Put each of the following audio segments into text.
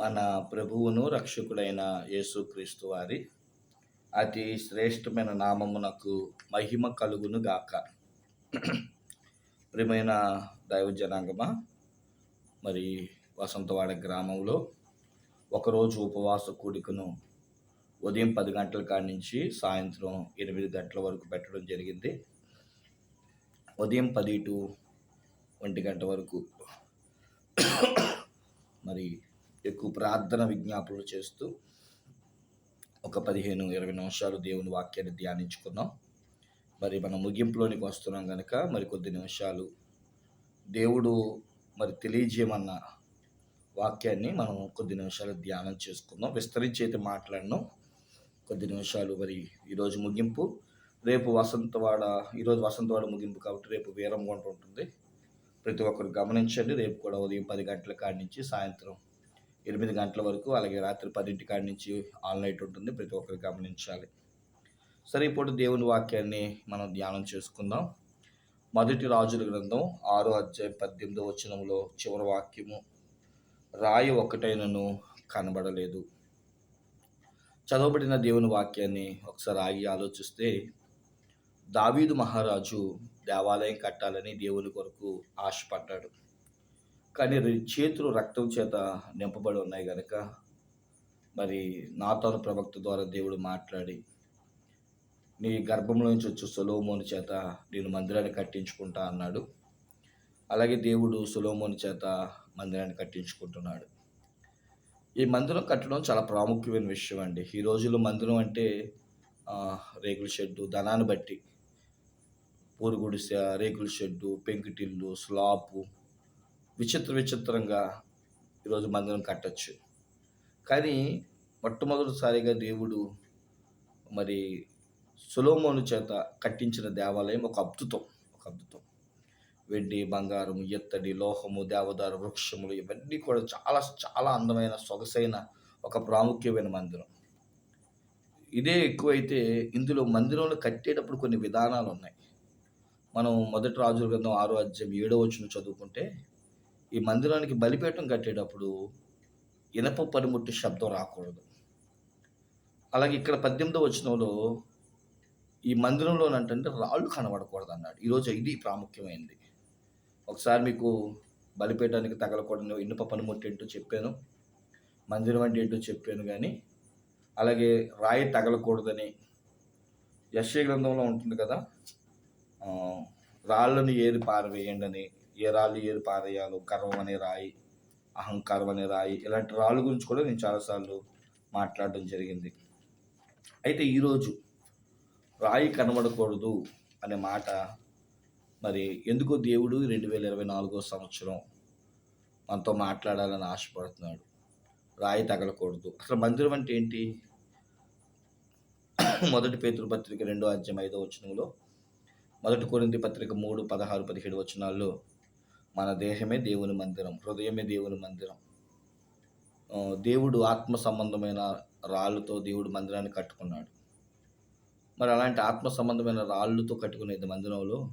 మన ప్రభువును రక్షకుడైన యేసుక్రీస్తు వారి అతి శ్రేష్టమైన నామమునకు మహిమ కలుగును గాక. ప్రియమైన దైవజనాంగమా మరి వసంతవాడ గ్రామంలో ఒకరోజు ఉపవాస కూడికను ఉదయం పది గంటల కాడి నుంచి సాయంత్రం ఎనిమిది గంటల వరకు పెట్టడం జరిగింది. ఉదయం పది టు ఒంటి గంట వరకు. మరి ఎక్కువ ప్రార్థన విజ్ఞాపనలు చేస్తూ ఒక పదిహేను ఇరవై నిమిషాలు దేవుని వాక్యాన్ని ధ్యానించుకున్నాం మరి మనం ముగింపులోనికి వస్తున్నాం కనుక మరి కొద్ది నిమిషాలు దేవుడు మరి తెలియజేయమన్న వాక్యాన్ని మనం కొద్ది నిమిషాలు ధ్యానం చేసుకుందాం. విస్తరించి అయితే మాట్లాడినాం. కొద్ది నిమిషాలు మరి ఈరోజు ముగింపు. రేపు వసంతవాడ ఈరోజు వసంతవాడ ముగింపు కాబట్టి రేపు వీరం ఉంటుంది. ప్రతి ఒక్కరు గమనించండి. రేపు కూడా ఉదయం పది గంటల కాడి నుంచి సాయంత్రం ఎనిమిది గంటల వరకు అలాగే రాత్రి పదింటి కాడి నుంచి ఆల్ నైట్ ఉంటుంది. ప్రతి ఒక్కరు గమనించాలి. సరే ఇప్పుడు దేవుని వాక్యాన్ని మనం ధ్యానం చేసుకుందాం. మొదటి రాజుల గ్రంథం ఆరో అధ్యాయం పద్దెనిమిదో వచనంలో చివరి వాక్యము రాయి ఒకటైనను కనబడలేదు. చదవబడిన దేవుని వాక్యాన్ని ఒకసారి ఆగి ఆలోచిస్తే దావీదు మహారాజు దేవాలయం కట్టాలని దేవుని కొరకు ఆశపడ్డాడు. కానీ రెండు చేతులు రక్తం చేత నింపబడి ఉన్నాయి కనుక మరి నాతోను ప్రవక్త ద్వారా దేవుడు మాట్లాడి నీ గర్భంలో నుంచి వచ్చి సులోమోని చేత నేను మందిరాన్ని కట్టించుకుంటా అన్నాడు. అలాగే దేవుడు సులోమోని చేత మందిరాన్ని కట్టించుకుంటున్నాడు. ఈ మందిరం కట్టడం చాలా ప్రాముఖ్యమైన విషయం అండి. ఈ రోజుల్లో మందిరం అంటే రేకుల షెడ్డు ధనాన్ని బట్టి పూరుగుడిసె రేకుల షెడ్డు పెంకుటిల్లు స్లాపు విచిత్ర విచిత్రంగా ఈరోజు మందిరం కట్టచ్చు. కానీ మొట్టమొదటిసారిగా దేవుడు మరి సులోమోను చేత కట్టించిన దేవాలయం ఒక అద్భుతం ఒక అద్భుతం. వెండి బంగారం ఎత్తడి లోహము దేవదారు వృక్షములు ఇవన్నీ కూడా చాలా చాలా అందమైన సొగసైన ఒక ప్రాముఖ్యమైన మందిరం. ఇదే ఎక్కువైతే ఇందులో మందిరంలో కట్టేటప్పుడు కొన్ని విధానాలు ఉన్నాయి. మనం మొదటి రాజుల గ్రంథం ఆరో అధ్యాయం ఏడో వచ్చిన చదువుకుంటే ఈ మందిరానికి బలిపీఠం కట్టేటప్పుడు ఇనప పనిముట్టు శబ్దం రాకూడదు. అలాగే ఇక్కడ పద్దెనిమిదో వచనంలో ఈ మందిరంలో అంటే రాళ్ళు కనబడకూడదు అన్నాడు ఈరోజు ఇది ప్రాముఖ్యమైనది ఒకసారి మీకు బలిపీఠానికి తగలకూడదు ఇనుప పనిముట్టు ఏంటో చెప్పాను మందిరం అంటే ఏంటో చెప్పాను కానీ అలాగే రాయి తగలకూడదని యశ్య గ్రంథంలో ఉంటుంది కదా రాళ్ళను ఏది పారవేయండి అని ఏ రాళ్ళు ఏరి పారేయాలో గర్వం అనే రాయి అహంకారం అనే రాయి ఇలాంటి రాళ్ళ గురించి కూడా నేను చాలాసార్లు మాట్లాడడం జరిగింది. అయితే ఈరోజు రాయి కనబడకూడదు అనే మాట మరి ఎందుకో దేవుడు రెండు వేల ఇరవై నాలుగో సంవత్సరం మనతో మాట్లాడాలని ఆశపడుతున్నాడు. రాయి తగలకూడదు. అసలు మందిరం అంటే ఏంటి? మొదటి పేతురు పత్రిక రెండో అధ్యాయం ఐదో వచనంలో మొదటి కొరింది పత్రిక మూడు పదహారు పదిహేడు వచనాల్లో మన దేహమే దేవుని మందిరం హృదయమే దేవుని మందిరం. దేవుడు ఆత్మ సంబంధమైన రాళ్ళతో దేవుడు మందిరాన్ని కట్టుకున్నాడు. మరి అలాంటి ఆత్మ సంబంధమైన రాళ్ళతో కట్టుకునేది మందిరంలో?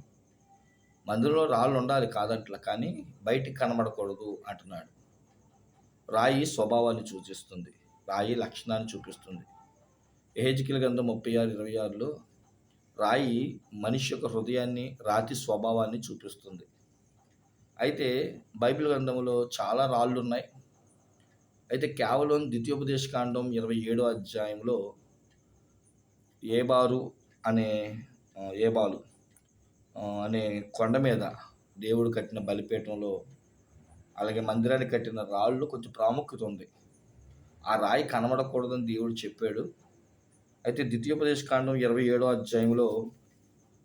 మందిరంలో రాళ్ళు ఉండాలి కాదంట్లా కానీ బయటికి కనబడకూడదు అంటున్నాడు. రాయి స్వభావాన్ని సూచిస్తుంది. రాయి లక్షణాన్ని చూపిస్తుంది. ఏహెచ్కిల గంధం ముప్పై ఆరు ఇరవై ఆరులో రాయి మనిషి యొక్క హృదయాన్ని రాతి స్వభావాన్ని చూపిస్తుంది. అయితే బైబిల్ గ్రంథంలో చాలా రాళ్ళు ఉన్నాయి అయితే కేవలం ద్వితీయోపదేశ కాండం ఇరవై ఏడో అధ్యాయంలో ఏబారు అనే ఏబాలు అనే కొండ మీద దేవుడు కట్టిన బలిపీఠంలో అలాగే మందిరానికి కట్టిన రాళ్ళు కొంచెం ప్రాముఖ్యత ఉంది. ఆ రాయి కనబడకూడదని దేవుడు చెప్పాడు. అయితే ద్వితీయోపదేశ కాండం ఇరవై ఏడో అధ్యాయంలో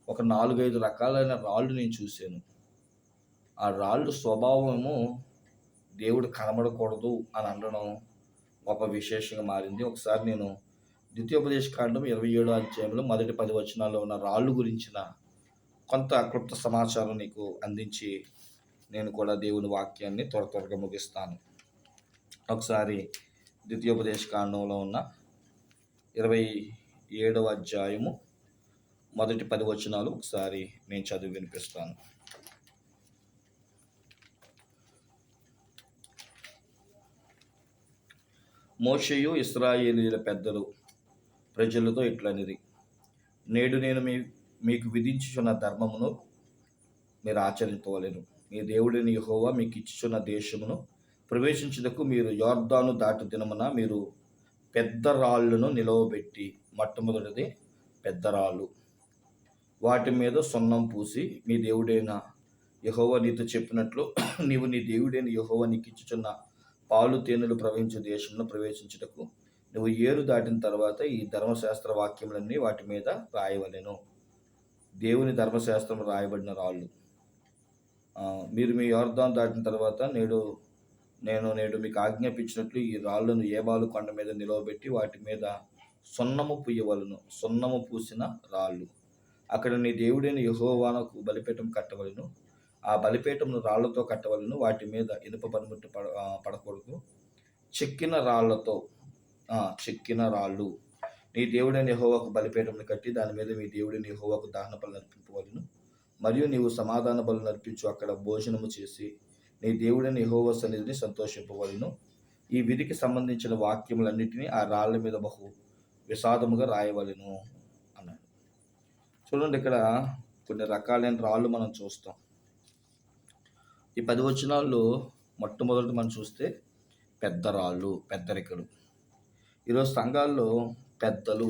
ఒక నాలుగైదు రకాలైన రాళ్ళు నేను చూశాను. ఆ రాళ్ళు స్వభావము దేవుడు కనబడకూడదు అని అనడం గొప్ప విశేషంగా మారింది. ఒకసారి నేను ద్వితీయోపదేశ కాండం ఇరవై ఏడో అధ్యాయంలో మొదటి పది వచనాల్లో ఉన్న రాళ్ళు గురించిన కొంత క్లుప్త సమాచారం నీకు అందించి నేను కూడా దేవుని వాక్యాన్ని త్వర త్వరగా ముగిస్తాను. ఒకసారి ద్వితీయోపదేశ కాండంలో ఉన్న ఇరవై ఏడవ అధ్యాయము మొదటి పది వచనాలు ఒకసారి నేను చదివి వినిపిస్తాను. మోషయు ఇస్రాయేలీల పెద్దలు ప్రజలతో ఇట్లనిది నేడు నేను మీ మీకు విధించుచున్న ధర్మమును మీరు ఆచరించుకోలేను మీ దేవుడిని యెహోవా మీకు ఇచ్చుచున్న దేశమును ప్రవేశించుటకు మీరు యోర్దాను దాటు దినమున మీరు పెద్ద రాళ్ళను నిలవబెట్టి మొట్టమొదటిది పెద్ద రాళ్ళు. వాటి మీద సున్నం పూసి మీ దేవుడైన యహోవ నీతో చెప్పినట్లు నీవు నీ దేవుడైన యహోవ నీకు ఇచ్చుచున్న పాలు తేనెలు ప్రవహించే దేశంలో ప్రవేశించుటకు. నువ్వు ఏరు దాటిన తర్వాత ఈ ధర్మశాస్త్ర వాక్యములన్నీ వాటి మీద రాయవలెను. దేవుని ధర్మశాస్త్రం రాయబడిన రాళ్ళు. మీరు మీ యోర్ధాన్ దాటిన తర్వాత నేడు నేను నేడు మీకు ఆజ్ఞాపించినట్లు ఈ రాళ్ళను ఏబాలు కొండ మీద నిలవబెట్టి వాటి మీద సున్నము పుయ్యవలను. సున్నము పూసిన రాళ్ళు. అక్కడ నీ దేవుడైన యహోవానకు బలిపీఠం కట్టవలను. ఆ బలిపీఠమును రాళ్ళతో కట్టవలను వాటి మీద ఇనుప పనిముట్టు పడ పడకూడదు. చెక్కిన రాళ్ళతో చిక్కిన చెక్కిన రాళ్ళు. నీ దేవుడైన యహోవాకు బలిపీఠమును కట్టి దాని మీద మీ దేవుడిని యహోవాకు దహన బలు నర్పింపవలను మరియు నీవు సమాధాన బలు నర్పించు అక్కడ భోజనము చేసి నీ దేవుడైన యహోవ సన్నిధిని సంతోషింపవలను. ఈ విధికి సంబంధించిన వాక్యములన్నిటినీ ఆ రాళ్ళ మీద బహు విషాదముగా రాయవలెను అన్నాడు. చూడండి ఇక్కడ కొన్ని రకాలైన రాళ్ళు మనం చూస్తాం. ఈ పది వచనాల్లో మొట్టమొదటి మనం చూస్తే పెద్ద రాళ్ళు పెద్దరికలు. ఈరోజు సంఘాల్లో పెద్దలు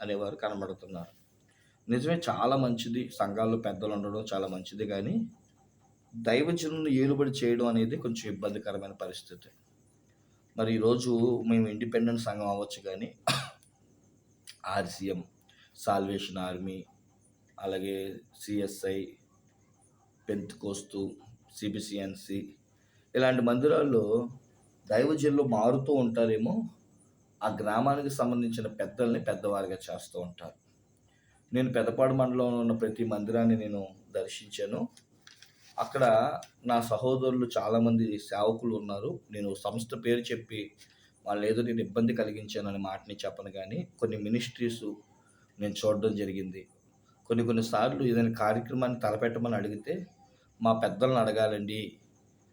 అనేవారు కనబడుతున్నారు. నిజమే చాలా మంచిది. సంఘాల్లో పెద్దలు ఉండడం చాలా మంచిది కానీ దైవజనులను ఏలుబడి చేయడం అనేది కొంచెం ఇబ్బందికరమైన పరిస్థితి. మరి ఈరోజు మేము ఇండిపెండెంట్ సంఘం అవ్వచ్చు కానీ ఆర్సీఎం సాల్వేషన్ ఆర్మీ అలాగే సిఎస్ఐ పెంతుకోస్తు సిబిసిఎన్సి ఇలాంటి మందిరాల్లో దైవజనులు మారుతూ ఉంటారేమో ఆ గ్రామానికి సంబంధించిన పెద్దల్ని పెద్దవారిగా చేస్తూ ఉంటారు. నేను పెద్దపాడు మండలంలో ఉన్న ప్రతి మందిరాన్ని నేను దర్శించాను. అక్కడ నా సహోదరులు చాలామంది సేవకులు ఉన్నారు. నేను సంస్థ పేరు చెప్పి వాళ్ళు ఏదో నేను ఇబ్బంది కలిగించానని మాటని చెప్పను కానీ కొన్ని మినిస్ట్రీస్ నేను చూడడం జరిగింది. కొన్ని కొన్నిసార్లు ఏదైనా కార్యక్రమాన్ని తలపెట్టమని అడిగితే మా పెద్దలను అడగాలండి.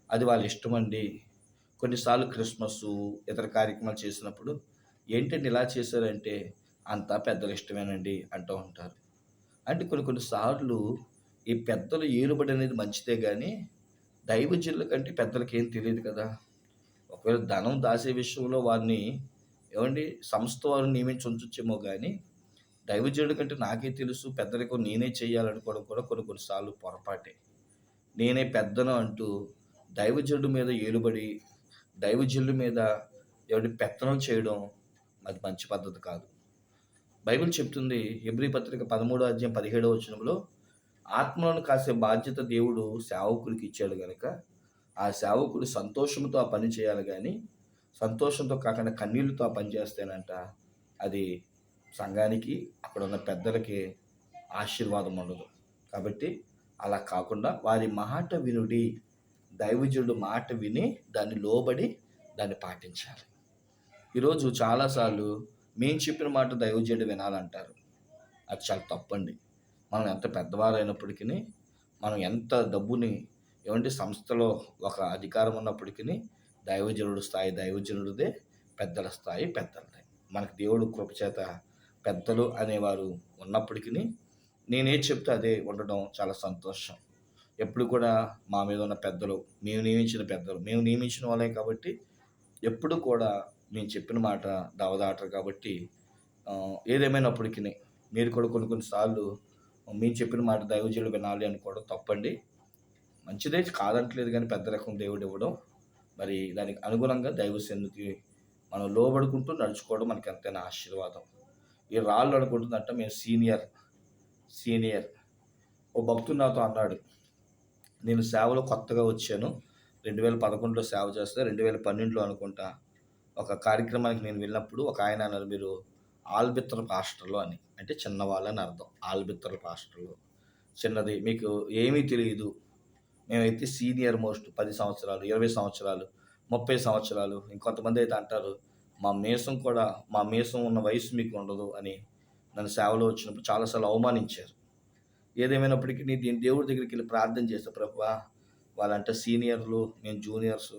అది వాళ్ళ ఇష్టం అండి కొన్నిసార్లు క్రిస్మస్ ఇతర కార్యక్రమాలు చేసినప్పుడు ఏంటండి ఇలా చేశారంటే అంతా పెద్దల ఇష్టమేనండి అంటూ ఉంటారు. అంటే కొన్ని కొన్నిసార్లు ఈ పెద్దలు ఏలుబడి అనేది మంచిదే కానీ దైవజనుల కంటే పెద్దలకి ఏం తెలియదు కదా. ఒకవేళ ధనం దాసే విషయంలో వారిని ఏమండి సంస్థ వారు నియమించి ఉంచొచ్చేమో కానీ దైవజనుడి కంటే నాకే తెలుసు పెద్దలకు నేనే చేయాలనుకోవడం కూడా కొన్ని కొన్నిసార్లు పొరపాటే. నేనే పెద్దను అంటూ దైవజుడు మీద ఏలుబడి దైవజుడు మీద ఎవరి పెత్తనం చేయడం అది మంచి పద్ధతి కాదు. బైబిల్ చెప్తుంది ఎబ్రి పత్రిక పదమూడో అధ్యాయం పదిహేడవ వచనంలో ఆత్మలను కాసే బాధ్యత దేవుడు సేవకుడికి ఇచ్చాడు కనుక ఆ సేవకుడు సంతోషంతో ఆ పని చేయాలి కానీ సంతోషంతో కాకుండా కన్నీళ్ళతో ఆ పని చేస్తేనంట అది సంఘానికి అక్కడ ఉన్న పెద్దలకి ఆశీర్వాదం ఉండదు. కాబట్టి అలా కాకుండా వారి మాట వినుడి. దైవజుడు మాట విని దాన్ని లోబడి దాన్ని పాటించాలి. ఈరోజు చాలాసార్లు మేము చెప్పిన మాట దైవజుడు వినాలంటారు. అది చాలా తప్పండి. మనం ఎంత పెద్దవారైనప్పటికీ మనం ఎంత డబ్బుని ఏమంటే సంస్థలో ఒక అధికారం ఉన్నప్పటికీ దైవజనుడు స్థాయి దైవజనుడిదే పెద్దల స్థాయి పెద్దలదే. మనకు దేవుడు కృపచేత పెద్దలు అనేవారు ఉన్నప్పటికీ నేనేది చెప్తే అదే ఉండడం చాలా సంతోషం. ఎప్పుడు కూడా మా మీద ఉన్న పెద్దలు మేము నియమించిన పెద్దలు మేము నియమించిన వాళ్ళే కాబట్టి ఎప్పుడు కూడా మేము చెప్పిన మాట దావదాటరు కాబట్టి ఏదేమైనప్పటికీ మీరు కూడా కొన్ని కొన్నిసార్లు మేము చెప్పిన మాట దైవజీలు వినాలి అనుకోవడం తప్పండి. మంచిదే కాదంటలేదు కానీ పెద్ద రకం దేవుడు ఇవ్వడం. మరి దానికి అనుగుణంగా దైవ సన్నిధికి మనం లోబడుకుంటూ నడుచుకోవడం మనకి ఎంతైనా ఆశీర్వాదం. ఈ రాళ్ళు అనుకుంటుందంటే మేము సీనియర్ సీనియర్. ఓ భక్తుడు నాతో అన్నాడు నేను సేవలో కొత్తగా వచ్చాను. రెండు వేల పదకొండులో సేవ చేస్తే రెండు వేల పన్నెండులో అనుకుంటా. ఒక కార్యక్రమానికి నేను వెళ్ళినప్పుడు ఒక ఆయన అన్నారు మీరు ఆల్బిత్తర పాస్టర్లు అని. అంటే చిన్నవాళ్ళని అర్థం. ఆల్బిత్తర పాస్టర్లు. చిన్నది. మీకు ఏమీ తెలియదు. మేమైతే సీనియర్ మోస్ట్ పది సంవత్సరాలు ఇరవై సంవత్సరాలు ముప్పై సంవత్సరాలు. ఇంకొంతమంది అయితే అంటారు మా మీసం కూడా మా మీసం ఉన్న వయసు మీకు ఉండదు అని. నన్ను సేవలో వచ్చినప్పుడు చాలాసార్లు అవమానించారు. ఏదేమైనప్పటికీ నేను దీని దేవుడి దగ్గరికి వెళ్ళి ప్రార్థన చేస్తా ప్రభా వాళ్ళంటే సీనియర్లు నేను జూనియర్స్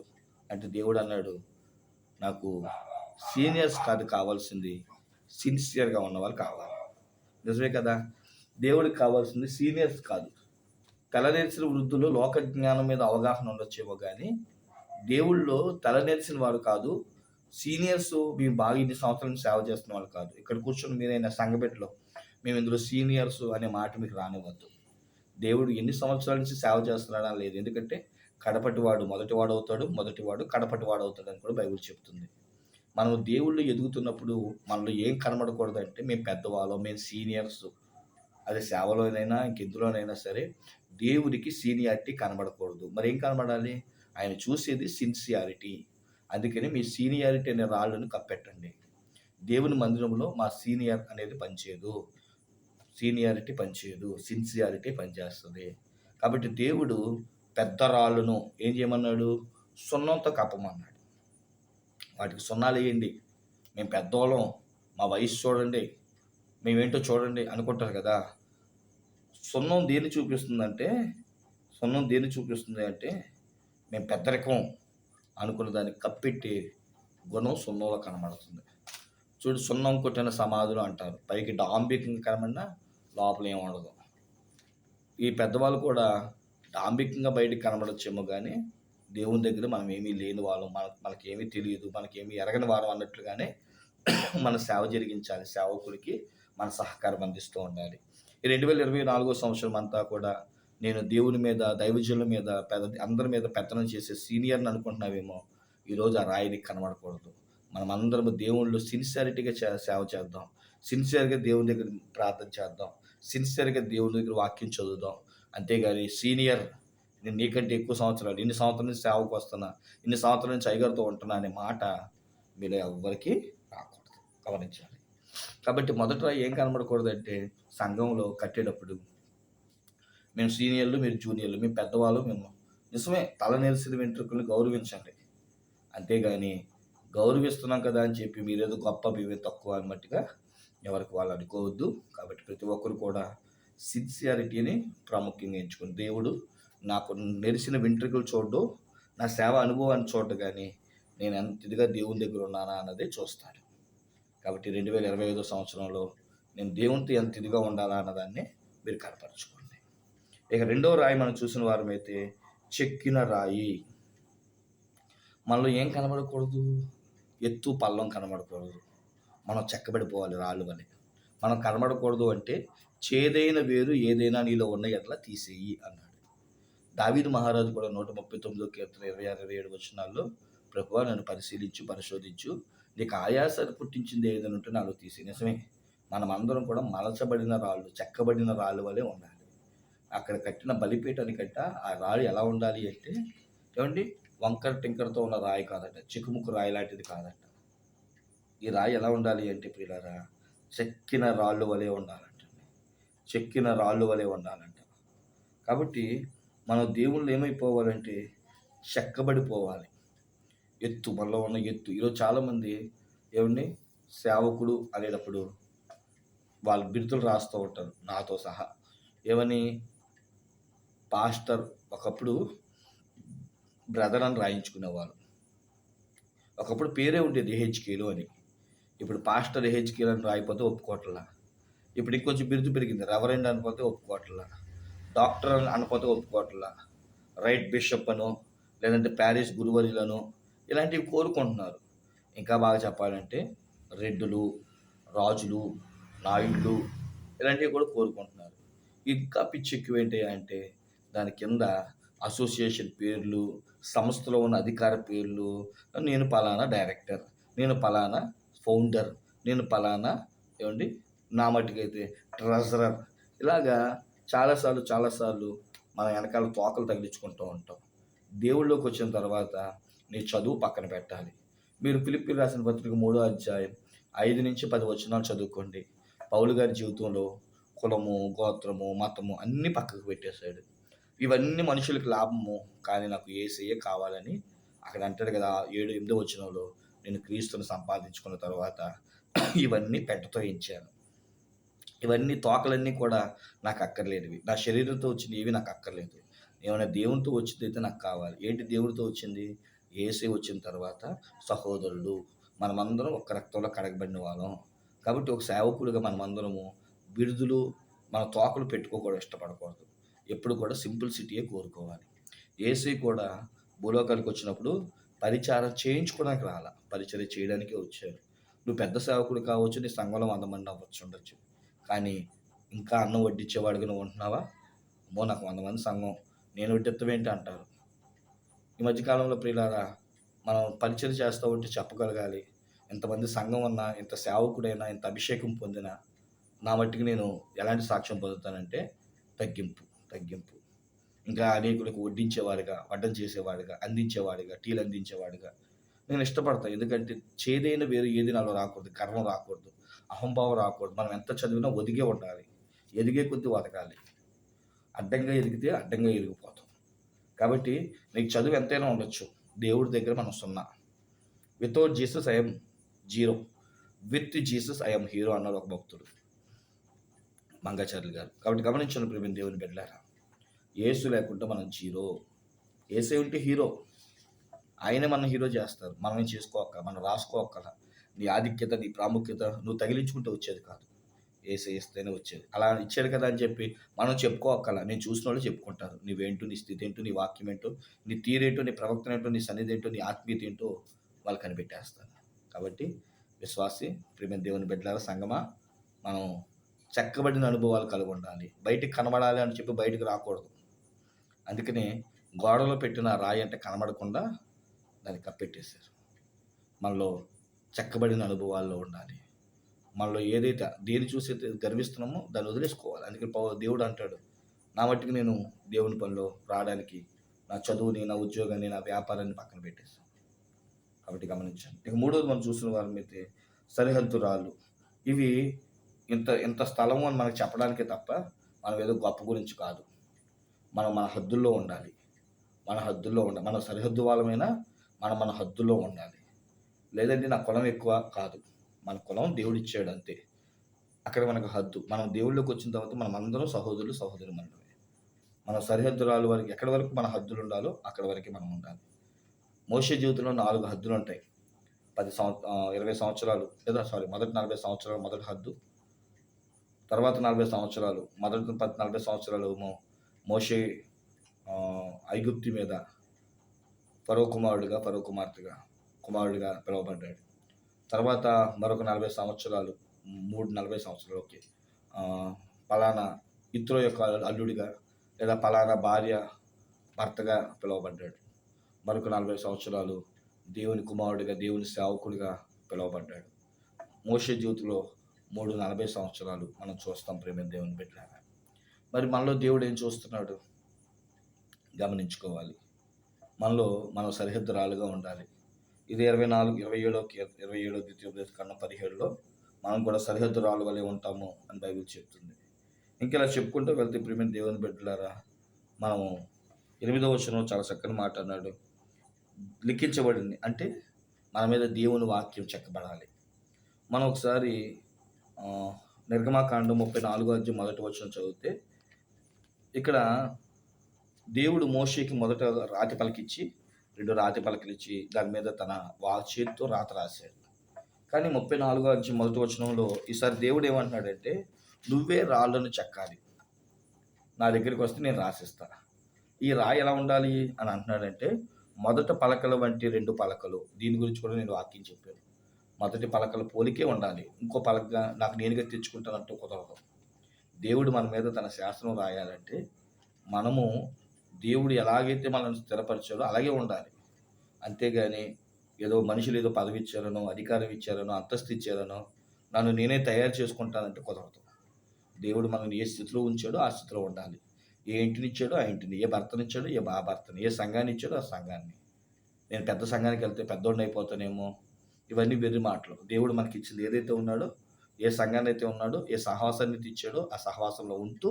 అంటే దేవుడు అన్నాడు. నాకు సీనియర్స్ కాదు కావాల్సింది సిన్సియర్గా ఉన్నవాళ్ళు కావాలి. నిజమే కదా? దేవుడికి కావాల్సింది సీనియర్స్ కాదు. తలనేర్చిన వృద్ధులు లోక జ్ఞానం మీద అవగాహన ఉండొచ్చేమో కానీ దేవుళ్ళో తలనేర్చిన వారు కాదు సీనియర్స్ మేము బాగా ఇన్ని సంవత్సరాల నుంచి సేవ చేస్తున్న వాళ్ళు కాదు. ఇక్కడ కూర్చొని మీరైనా సంఘబెట్టలో మేము ఇందులో సీనియర్స్ అనే మాట మీకు రానివ్వద్దు. దేవుడు ఎన్ని సంవత్సరాల నుంచి సేవ చేస్తున్నాడా లేదు. ఎందుకంటే కడపటివాడు మొదటివాడు అవుతాడు మొదటివాడు కడపటివాడు అవుతాడు అని కూడా బైబిల్ చెప్తుంది. మనం దేవుళ్ళు ఎదుగుతున్నప్పుడు మనలో ఏం కనబడకూడదు అంటే మేము పెద్దవాళ్ళం మేము సీనియర్స్. అది సేవలోనైనా ఇంకెందులోనైనా సరే దేవుడికి సీనియారిటీ కనబడకూడదు. మరి ఏం కనబడాలి? ఆయన చూసేది సిన్సియారిటీ. అందుకని మీ సీనియారిటీ అనే రాళ్ళను కప్పెట్టండి. దేవుని మందిరంలో మా సీనియర్ అనేది పనిచేయదు. సీనియారిటీ పనిచేయదు. సిన్సియారిటీ పనిచేస్తుంది. కాబట్టి దేవుడు పెద్ద రాళ్ళను ఏం చేయమన్నాడు? సున్నంతో కప్పమన్నాడు. వాటికి సున్నాలు వేయండి. మేము పెద్దవాళ్ళం మా వయసు చూడండి. మేమేంటో చూడండి అనుకుంటారు కదా. సున్నం దేన్ని చూపిస్తుందంటే సున్నం దేన్ని చూపిస్తుంది అంటే మేము పెద్దరికం. అనుకున్న దాన్ని కప్పెట్టే గుణం సున్నంలో కనబడుతుంది. చూడు సున్నం కొట్టిన సమాధులు అంటారు. పైకి డాంబికంగా కనబడినా లోపల ఏం ఉండదు. ఈ పెద్దవాళ్ళు కూడా డాంబికంగా బయటికి కనబడచ్చేమో కానీ దేవుని దగ్గర మనం ఏమీ లేని వాళ్ళం. మన మనకేమీ తెలియదు. మనకేమీ ఎరగని వారం అన్నట్లుగానే మన సేవ జరిగించాలి. సేవకుడికి మన సహకారం అందిస్తూ ఉండాలి. ఈ రెండు వేల ఇరవై నాలుగో సంవత్సరం అంతా కూడా నేను దేవుని మీద దైవజనుల మీద పెద్ద అందరి మీద పెత్తనం చేసే సీనియర్ని అనుకుంటున్నావేమో ఈరోజు ఆ రాయిని కనబడకూడదు. మనం అందరం దేవుళ్ళు సిన్సియారిటీగా సేవ చేద్దాం. సిన్సియర్గా దేవుని దగ్గర ప్రార్థన చేద్దాం. సిన్సియర్గా దేవుని దగ్గర వాక్యం చదువుదాం. అంతేగాని సీనియర్ నేను నీకంటే ఎక్కువ సంవత్సరాలు ఇన్ని సంవత్సరాల నుంచి సేవకు వస్తున్నా ఇన్ని సంవత్సరాల నుంచి ఐగర్తో ఉంటున్నా అనే మాట మీరు ఎవ్వరికి రాకూడదు. గమనించాలి. కాబట్టి మొదట ఏం కనబడకూడదంటే సంఘంలో కట్టేటప్పుడు మేము సీనియర్లు మీరు జూనియర్లు మేము పెద్దవాళ్ళు మేము నిజమే తల నెలిసిన వెంట్రుకలను గౌరవించండి. అంతేగాని గౌరవిస్తున్నాం కదా అని చెప్పి మీరేదో గొప్ప మేమే తక్కువ అన్నట్టుగా ఎవరికి వాళ్ళు అనుకోవద్దు. కాబట్టి ప్రతి ఒక్కరు కూడా సిన్సియారిటీని ప్రాముఖ్యంగా ఎంచుకుని దేవుడు నాకు నెరిసిన వెంట్రుకలు చూడడం నా సేవ అనుభవాన్ని చూడడు కానీ నేను ఎంత ఇదిగా దేవుని దగ్గర ఉన్నానా అన్నదే చూస్తాడు. కాబట్టి రెండు వేల ఇరవై ఐదో సంవత్సరంలో నేను దేవునితో ఎంత ఇదిగా ఉండాలా అన్నదాన్ని మీరు కనపరచుకోండి. ఇక రెండవ రాయి మనం చూసిన వారమైతే చెక్కిన రాయి. మనలో ఏం కనబడకూడదు? ఎత్తు పల్లం కనబడకూడదు. మనం చెక్కబడిపోవాలి రాళ్ళు వలె మనం కనబడకూడదు అంటే చేదైన వేరు ఏదైనా నీలో ఉన్నాయి అట్లా తీసేయి అన్నాడు. దావీదు మహారాజు కూడా నూట ముప్పై తొమ్మిదో కీర్తన ఇరవై ఆరు ఇరవై ఏడు వచ్చినాల్లో ప్రభువా నన్ను పరిశీలించు పరిశోధించు. నీకు ఆయాసాలు పుట్టించింది ఏదైనా ఉంటే నాలో తీసే నిజమే. మనమందరం కూడా మలచబడిన రాళ్ళు చెక్కబడిన రాళ్ళు వలె ఉండాలి. అక్కడ కట్టిన బలిపీఠాన్ని కట్ట ఆ రాయి ఎలా ఉండాలి అంటే ఏమండి? వంకర టింకరతో ఉన్న రాయి కాదట చిక్కుముక్కు రాయి లాంటిది కాదట. ఈ రాయి ఎలా ఉండాలి అంటే ప్రియులారా చెక్కిన రాళ్ళు వలె ఉండాలంట చెక్కిన రాళ్ళు వలె ఉండాలంట. కాబట్టి మన దేవుళ్ళు ఏమైపోవాలంటే చెక్కబడిపోవాలి. ఎత్తు మనలో ఉన్న ఎత్తు. ఈరోజు చాలామంది ఏమండి? సేవకుడు అనేటప్పుడు వాళ్ళు బిరుదులు రాస్తూ ఉంటారు. నాతో సహా. ఏమని? పాస్టర్ ఒకప్పుడు బ్రదర్ అని రాయించుకునేవారు. ఒకప్పుడు పేరే ఉండేది హెచ్కేలు అని. ఇప్పుడు పాస్టర్ హెచ్కేలు అని రాయిపోతే ఒప్పుకోవట్లా. ఇప్పుడు ఇంకొంచెం బిరుదు పెరిగింది రెవరెండ్ అనిపోతే ఒప్పుకోవట్లా. డాక్టర్ అని అనపోతే ఒప్పుకోవట్లా. రైట్ బిషప్ అను లేదంటే ప్యారిస్ గురువరిలను ఇలాంటివి కోరుకుంటున్నారు. ఇంకా బాగా చెప్పాలంటే రెడ్డులు రాజులు నాయుళ్ళు ఇలాంటివి కూడా కోరుకుంటున్నారు. ఇంకా పిచ్చి ఎక్కువ ఏంటి అంటే దాని కింద అసోసియేషన్ పేర్లు సంస్థలో ఉన్న అధికార పేర్లు నేను పలానా డైరెక్టర్ నేను పలానా ఫౌండర్ నేను పలానా ఏమండి నా మట్టుకైతే ట్రెజరర్. ఇలాగా చాలాసార్లు చాలాసార్లు మన వెనకాల తోకలు తగిలించుకుంటూ ఉంటాం. దేవుళ్ళలోకి వచ్చిన తర్వాత నీ చదువు పక్కన పెట్టాలి. మీరు పిలిపి రాసిన పత్రిక మూడో అధ్యాయం ఐదు నుంచి పది వచనాలు చదువుకోండి. పౌలు గారి జీవితంలో కులము గోత్రము మతము అన్నీ పక్కకు పెట్టేశాడు. ఇవన్నీ మనుషులకు లాభము. కానీ నాకు ఏసయ్యే కావాలని అక్కడ అంటాడు కదా ఏడు ఎనిమిదో వచ్చినలో నేను క్రీస్తుని సంపాదించుకున్న తర్వాత ఇవన్నీ పెట్టతో ఇచ్చాను ఇవన్నీ తోకలన్నీ కూడా నాకు అక్కర్లేనివి. నా శరీరంతో వచ్చింది ఏవి నాకు అక్కర్లేదు. ఏమైనా దేవునితో వచ్చింది అయితే నాకు కావాలి. ఏంటి దేవుడితో వచ్చింది? ఏసీ వచ్చిన తర్వాత సహోదరులు మనమందరం ఒక్క రక్తంలో కడగబడిన వాళ్ళం. కాబట్టి ఒక సేవకుడిగా మనమందరము బిరుదులు మన తోకలు పెట్టుకోకూడదు ఇష్టపడకూడదు. ఎప్పుడు కూడా సింపుల్ సిటీయే కోరుకోవాలి. ఏసీ కూడా భూలోకానికి వచ్చినప్పుడు పరిచారం చేయించుకోవడానికి రాల. పరిచయం చేయడానికే వచ్చారు. నువ్వు పెద్ద సేవకుడు కావచ్చు నీ సంఘంలో వంద మంది అవ్వచ్చు ఉండొచ్చు. కానీ ఇంకా అన్నం వడ్డించేవాడిగా నువ్వు ఉంటున్నావా? అమ్మో నాకు వంద మంది సంఘం. నేను వడ్డిత్తమేంటి అంటారు. ఈ మధ్యకాలంలో ప్రియులారా మనం పరిచయం చేస్తూ ఉంటే చెప్పగలగాలి. ఇంతమంది సంఘం ఉన్నా ఇంత సేవకుడైనా ఇంత అభిషేకం పొందినా నా మట్టికి నేను ఎలాంటి సాక్ష్యం పొందుతానంటే తగ్గింపు. తగ్గింపు. ఇంకా అనేకులకు వడ్డించేవాడిగా వడ్డం చేసేవాడిగా అందించేవాడిగా టీలు అందించేవాడిగా నేను ఇష్టపడతాను ఎందుకంటే చేదైన వేరు ఏది నాలో రాకూడదు. కర్మ రాకూడదు. అహంభావం రాకూడదు. మనం ఎంత చదివినా ఒదిగే ఉండాలి. ఎదిగే కొద్ది వదగాలి. అడ్డంగా ఎదిగితే అడ్డంగా ఎదిగిపోతాం. కాబట్టి నీకు చదువు ఎంతైనా ఉండొచ్చు. దేవుడి దగ్గర మనం సున్నా. Without Jesus I'm zero. With Jesus I'm hero అన్నారు ఒక భక్తుడు. మంగాచార్యులు గారు. కాబట్టి గమనించండి ప్రేమ దేవుని బిడ్డారా ఏసు లేకుంటే మనం జీరో. ఏసే ఉంటే హీరో. ఆయనే మన హీరో చేస్తారు. మనం చేసుకోక మనం రాసుకోక. నీ ఆధిక్యత నీ ప్రాముఖ్యత నువ్వు తగిలించుకుంటే వచ్చేది కాదు. ఏసే ఇస్తేనే వచ్చేది. అలా ఇచ్చాడు కదా అని చెప్పి మనం చెప్పుకోకల. నేను చూసిన వాళ్ళు చెప్పుకుంటారు. నువ్వేంటో నీ స్థితి ఏంటో నీ వాక్యం ఏంటో నీ తీరేంటో నీ ప్రవక్తన ఏంటో నీ సన్నిధి ఏంటో నీ ఆత్మీయత ఏంటో వాళ్ళు కనిపెట్టేస్తారు. కాబట్టి విశ్వాసి ప్రేమ దేవుని బిడ్డల సంగమా మనం చెక్కబడిన అనుభవాలు కలిగి ఉండాలి బయటికి కనబడాలి అని చెప్పి బయటికి రాకూడదు. అందుకనే గోడలో పెట్టిన రాయి అంటే కనబడకుండా దాన్ని కప్పెట్టేశారు. మనలో చెక్కబడిన అనుభవాల్లో ఉండాలి. మనలో ఏదైతే దేని చూసి అయితే గర్విస్తున్నామో దాన్ని వదిలేసుకోవాలి. అందుకని పౌ- దేవుడు అంటాడు నా మట్టుకు నేను దేవుని పనిలో రావడానికి నా చదువుని నా ఉద్యోగాన్ని నా వ్యాపారాన్ని పక్కన పెట్టేస్తాను కాబట్టి గమనించాను ఇక మూడోది మనం చూసిన వారి అయితే సరిహద్దు రాళ్ళు ఇవి ఇంత ఇంత స్థలము అని మనకు చెప్పడానికే తప్ప మనం ఏదో గొప్ప గురించి కాదు. మనం మన హద్దుల్లో ఉండాలి. మన హద్దుల్లో ఉండాలి మన సరిహద్దు వాళ్ళమైనా మనం మన హద్దుల్లో ఉండాలి. లేదంటే నా కులం ఎక్కువ కాదు. మన కులం దేవుడు ఇచ్చాడు అంతే. అక్కడ మనకు హద్దు. మనం దేవుళ్ళకి వచ్చిన తర్వాత మనం అందరం సహోదరులు సహోదరు మనమే మన సరిహద్దు రాళ్ళ వరకు ఎక్కడి వరకు మన హద్దులు ఉండాలో అక్కడ వరకు మనం ఉండాలి. మోసే జీవితంలో నాలుగు హద్దులు ఉంటాయి. పది సంవత్సర ఇరవై సంవత్సరాలు లేదా సారీ మొదటి నలభై సంవత్సరాలు మొదటి హద్దు. తర్వాత నలభై సంవత్సరాలు మొదటి పది నలభై సంవత్సరాలు మోషే ఐగుప్తి మీద ఫరో కుమారుడిగా ఫరో కుమార్తెగా కుమారుడిగా పిలువబడ్డాడు. తర్వాత మరొక నలభై సంవత్సరాలు మూడు నలభై సంవత్సరాలు ఓకే. పలానా ఇత్రో యొక్క అల్లుడిగా లేదా పలానా భార్య భర్తగా పిలువబడ్డాడు. మరొక నలభై సంవత్సరాలు దేవుని కుమారుడిగా దేవుని సేవకుడిగా పిలువబడ్డాడు. మోషే జీవితంలో మూడు నలభై సంవత్సరాలు మనం చూస్తాం ప్రేమ దేవుని బిడ్డలాగా మరి మనలో దేవుడు ఏం చూస్తున్నాడు? గమనించుకోవాలి. మనలో మనం సరిహద్దురాలుగా ఉండాలి. ఇది ఇరవై నాలుగు ఇరవై ఏడో ఇరవై ఏడో ద్వితీయోపదేశ కన్నా పదిహేడులో మనం కూడా సరిహద్దురాలు వలె ఉంటాము అని బైబిల్ చెప్తుంది. ఇంకా ఇలా చెప్పుకుంటూ వెళ్తే ప్రేమ దేవుని బిడ్డలారా మనము ఎనిమిదో వచనంలో చాలా చక్కని మాట అన్నాడు. లిఖించబడింది అంటే మన మీద దేవుని వాక్యం చెక్కబడాలి. మనం ఒకసారి నిర్గమాకాండం ముప్పై నాలుగో అధ్యయం మొదటి వచనం చదివితే ఇక్కడ దేవుడు మోషేకి మొదట రాతి పలకిచ్చి రెండు రాతి పలకలు ఇచ్చి దాని మీద తన వా చేతితో రాత రాశాడు. కానీ ముప్పై నాలుగో నుంచి మొదటి వచనంలో ఈసారి దేవుడు ఏమంటున్నాడంటే నువ్వే రాళ్ళను చెక్కాలి. నా దగ్గరికి వస్తే నేను రాసిస్తా. ఈ రాయి ఎలా ఉండాలి? అని అంటున్నాడంటే మొదట పలకల వంటి రెండు పలకలు. దీని గురించి కూడా నేను వాక్యం చెప్పాను. మొదటి పలకల పోలికే ఉండాలి. ఇంకో పలకగా నాకు నేనుగా తెచ్చుకుంటానంటూ కుదరదు. దేవుడు మన మీద తన శాసనం రాయాలంటే మనము దేవుడు ఎలాగైతే మనల్ని స్థిరపరిచాడో అలాగే ఉండాలి. అంతేగాని ఏదో మనుషులు ఏదో పదవి ఇచ్చారనో అధికారం ఇచ్చారనో అంతస్తు ఇచ్చారనో నన్ను నేనే తయారు చేసుకుంటానంటే కుదరదు. దేవుడు మనల్ని ఏ స్థితిలో ఉంచాడో ఆ స్థితిలో ఉండాలి. ఏ ఇంటిని ఇచ్చాడో ఆ ఇంటిని ఏ భర్తనిచ్చాడో ఏ బా భర్తని ఏ సంఘాన్ని ఇచ్చాడో ఆ సంఘాన్ని. నేను పెద్ద సంఘానికి వెళ్తే పెద్దోడిని అయిపోతానేమో? ఇవన్నీ వెర్రి మాటలు. దేవుడు మనకి ఇచ్చింది ఏదైతే ఉన్నాడో ఏ సంఘాన్ని అయితే ఉన్నాడో ఏ సహవాసాన్ని తెచ్చాడో ఆ సహవాసంలో ఉంటూ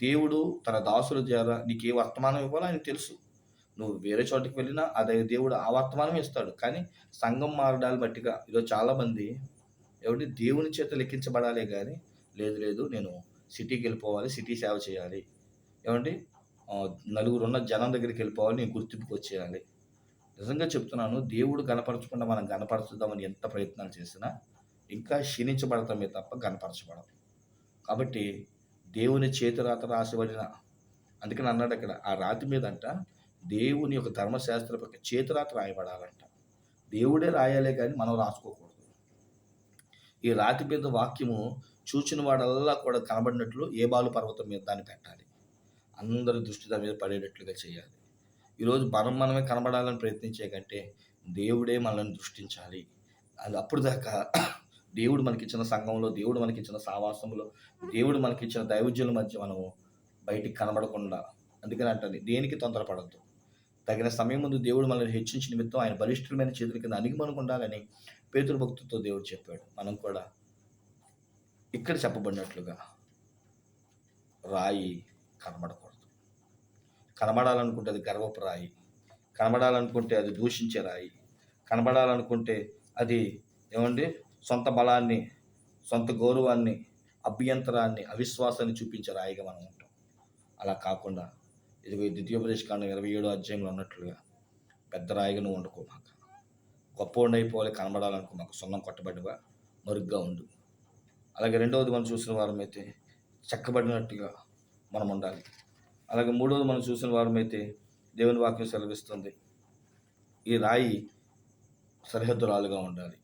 దేవుడు తన దాసుల ద్వారా నీకు ఏ వర్తమానం ఇవ్వాలో ఆయన తెలుసు. నువ్వు వేరే చోటికి వెళ్ళినా అదే దేవుడు ఆ వర్తమానం ఇస్తాడు. కానీ సంఘం మారడాలు బట్టిగా ఈరోజు చాలామంది ఎవరి దేవుని చేత లెక్కించబడాలే కానీ లేదు లేదు నేను సిటీకి వెళ్ళిపోవాలి సిటీ సేవ చేయాలి. ఏమండి? నలుగురు ఉన్న జనం దగ్గరికి వెళ్ళిపోవాలి నేను గుర్తింపుకి వచ్చేయాలి. నిజంగా చెప్తున్నాను దేవుడు గనపరచకుండా మనం గనపరచుదామని ఎంత ప్రయత్నాలు చేసినా ఇంకా క్షీణించబడతామే తప్ప గనపరచబడం కాబట్టి దేవుని చేతి రాత రాసిబడిన అందుకని అన్నాడు అక్కడ ఆ రాతి మీద అంట దేవుని యొక్క ధర్మశాస్త్ర యొక్క చేతి రాత రాయబడాలంట. దేవుడే రాయాలే కానీ మనం రాసుకోకూడదు. ఈ రాతి మీద వాక్యము చూచిన వాడల్లా కూడా కనబడినట్లు ఏ బాలు పర్వతం మీద దాన్ని పెట్టాలి. అందరి దృష్టి దాని మీద పడేటట్లుగా చేయాలి. ఈరోజు మనం మనమే కనబడాలని ప్రయత్నించే కంటే దేవుడే మనల్ని దృష్టించాలి. అది అప్పుడు దాకా దేవుడు మనకిచ్చిన సంఘంలో దేవుడు మనకిచ్చిన సావాసంలో దేవుడు మనకిచ్చిన దైవజ్యుల మధ్య మనము బయటికి కనబడకుండా అందుకని అంటుంది దేనికి తొందరపడద్దు. తగిన సమయం ముందు దేవుడు మనల్ని హెచ్చించిన నిమిత్తం ఆయన బలిష్ఠమైన చేతుల కింద అణిగిమనుకు ఉండాలని పేతురు దేవుడు చెప్పాడు. మనం కూడా ఇక్కడ చెప్పబడినట్లుగా రాయి కనబడకూడదు. కనబడాలనుకుంటే అది గర్వపు రాయి కనబడాలనుకుంటే అది దూషించే రాయి కనబడాలనుకుంటే అది ఏమండి? సొంత బలాన్ని సొంత గౌరవాన్ని అభ్యంతరాన్ని అవిశ్వాసాన్ని చూపించే రాయిగా మనం ఉంటాం. అలా కాకుండా ఇది ద్వితీయోపదేశ కాండం ఇరవై ఏడో అధ్యాయంలో ఉన్నట్లుగా పెద్ద రాయిగా నువ్వు వండుకో మాకు. గొప్ప అయిపోవాలి కనబడాలనుకో మాకు. సున్నం కొట్టబడిగా మరుగ్గా ఉండు. అలాగే రెండవది మనం చూసిన వారమైతే చెక్కబడినట్టుగా మనం ఉండాలి. అలాగే మూడవది మనం చూసిన వారమైతే దేవుని వాక్యం సెలవిస్తుంది. ఈ రాయి సరిహద్దురాలుగా ఉండాలి.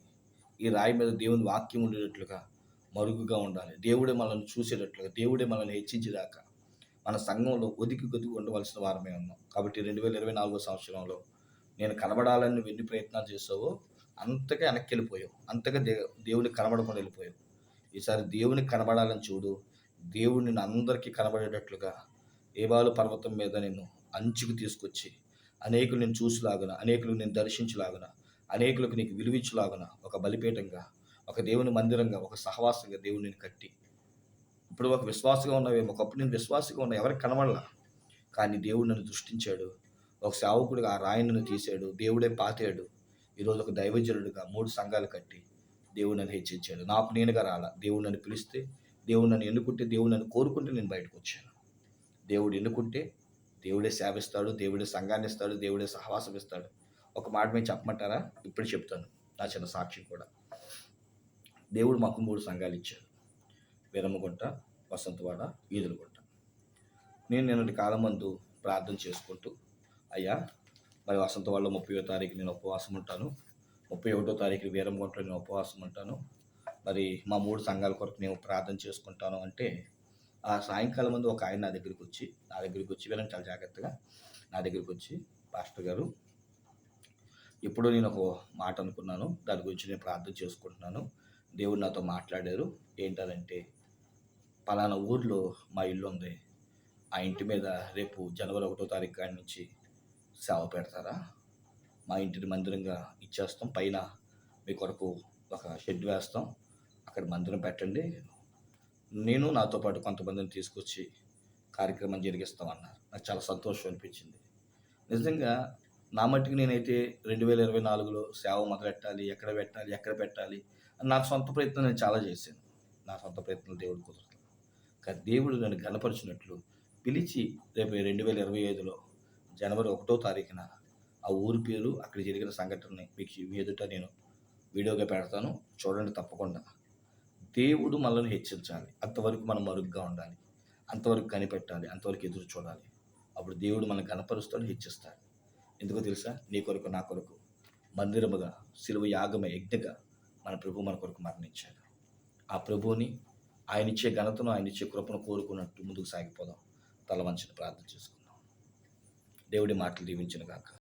ఈ రాయి మీద దేవుని వాక్యం ఉండేటట్లుగా మరుగుగా ఉండాలి. దేవుడే మనల్ని చూసేటట్లుగా దేవుడే మనల్ని హెచ్చించేదాకా మన సంఘంలో ఒదికి గొదికి ఉండవలసిన వారమే ఉన్నాం. కాబట్టి రెండు వేల ఇరవై నాలుగో సంవత్సరంలో నేను కనబడాలని నువ్వు ఎన్ని ప్రయత్నాలు చేసావో అంతగా వెనక్కి వెళ్ళిపోయావు. అంతగా దే దేవుని కనబడకుండా వెళ్ళిపోయావు. ఈసారి దేవుని కనబడాలని చూడు. దేవుడు నిన్ను అందరికీ కనబడేటట్లుగా ఏబాలు పర్వతం మీద నిన్ను అంచుకు తీసుకొచ్చి అనేకులు నేను చూసిలాగున అనేకులు నేను దర్శించలాగున అనేకులకు నీకు విలువించులాగున ఒక బలిపీఠంగా ఒక దేవుని మందిరంగా ఒక సహవాసంగా దేవుని కట్టి. ఇప్పుడు ఒక విశ్వాసగా ఉన్నవేమో ఒకప్పుడు నేను విశ్వాసగా ఉన్నా ఎవరికి కనబడలా? కానీ దేవుడు నన్ను దృష్టించాడు ఒక సేవకుడిగా ఆ రాయిని తీశాడు. దేవుడే పాతాడు. ఈరోజు ఒక దైవజనుడిగా మూడు సంఘాలు కట్టి దేవుడు నన్ను హెచ్చించాడు. నాకు నేనుగా రాలా? దేవుడు నన్ను పిలిస్తే దేవుడు నన్ను ఎన్నుకుంటే దేవుడు నన్ను కోరుకుంటే నేను బయటకు వచ్చాను. దేవుడు ఎన్నుకుంటే దేవుడే సేవిస్తాడు దేవుడే సంఘాన్ని ఇస్తాడు దేవుడే సహవాసం ఇస్తాడు. ఒక మాట మేము చెప్పమంటారా? ఇప్పుడు చెప్తాను. నా చిన్న సాక్షి కూడా. దేవుడు మాకు మూడు సంఘాలు ఇచ్చాడు. వీరమ్మగుంట వసంతవాడ ఈదులగుంట. నేను నిన్నటి కాలం మందు ప్రార్థన చేసుకుంటూ అయ్యా మరి వసంతవాడలో ముప్పై తారీఖు నేను ఉపవాసం ఉంటాను. ముప్పై ఒకటో తారీఖు వీరంగుంటలో నేను ఉపవాసం ఉంటాను. మరి మా మూడు సంఘాల కొరకు నేను ప్రార్థన చేసుకుంటాను అంటే ఆ సాయంకాలం ముందు ఒక ఆయన నా దగ్గరికి వచ్చి నా దగ్గరికి వచ్చి వినండి చాలా జాగ్రత్తగా నా దగ్గరికి వచ్చి పాస్టర్ గారు ఎప్పుడో నేను ఒక మాట అనుకున్నాను. దాని గురించి నేను ప్రార్థన చేసుకుంటున్నాను. దేవుడు నాతో మాట్లాడారు. ఏంటంటే పలానా ఊర్లో మా ఇల్లు ఉంది. ఆ ఇంటి మీద రేపు జనవరి ఒకటో తారీఖు కాడి నుంచి సేవ పెడతారా? మా ఇంటిని మందిరంగా ఇచ్చేస్తాం. పైన మీ కొరకు ఒక షెడ్ వేస్తాం. అక్కడ మందిరం పెట్టండి. నేను నాతో పాటు కొంతమందిని తీసుకొచ్చి కార్యక్రమం జరిగిస్తామన్నారు. నాకు చాలా సంతోషం అనిపించింది. నిజంగా నా మట్టికి నేనైతే రెండు వేల ఇరవై నాలుగులో సేవ మొదలెట్టాలి ఎక్కడ పెట్టాలి ఎక్కడ పెట్టాలి అని నాకు సొంత ప్రయత్నం నేను చాలా చేశాను. నా సొంత ప్రయత్నం దేవుడు కుదరదు. కానీ దేవుడు నన్ను గనపరిచినట్లు పిలిచి రేపు రెండు వేల ఇరవై ఐదులో జనవరి ఒకటో తారీఖున ఆ ఊరి పేరు అక్కడ జరిగిన సంఘటనని మీకు మీ ఎదుట నేను వీడియోగా పెడతాను. చూడండి తప్పకుండా. దేవుడు మనల్ని హెచ్చించాలి. అంతవరకు మనం మరుగ్గా ఉండాలి. అంతవరకు కనిపెట్టాలి. అంతవరకు ఎదురు చూడాలి. అప్పుడు దేవుడు మనం కనపరుస్తాడు హెచ్చిస్తాడు. ఎందుకో తెలుసా? నీ కొరకు నా కొరకు మందిరముగా సిలువ యాగమ యజ్ఞగా మన ప్రభు మన కొరకు మరణించాడు. ఆ ప్రభువుని ఆయన ఇచ్చే ఘనతను ఆయన ఇచ్చే కృపను కోరుకున్నట్టు ముందుకు సాగిపోదాం. తల వంచిన ప్రార్థన చేసుకుందాం. దేవుడి మాటలు దీవించిన గాక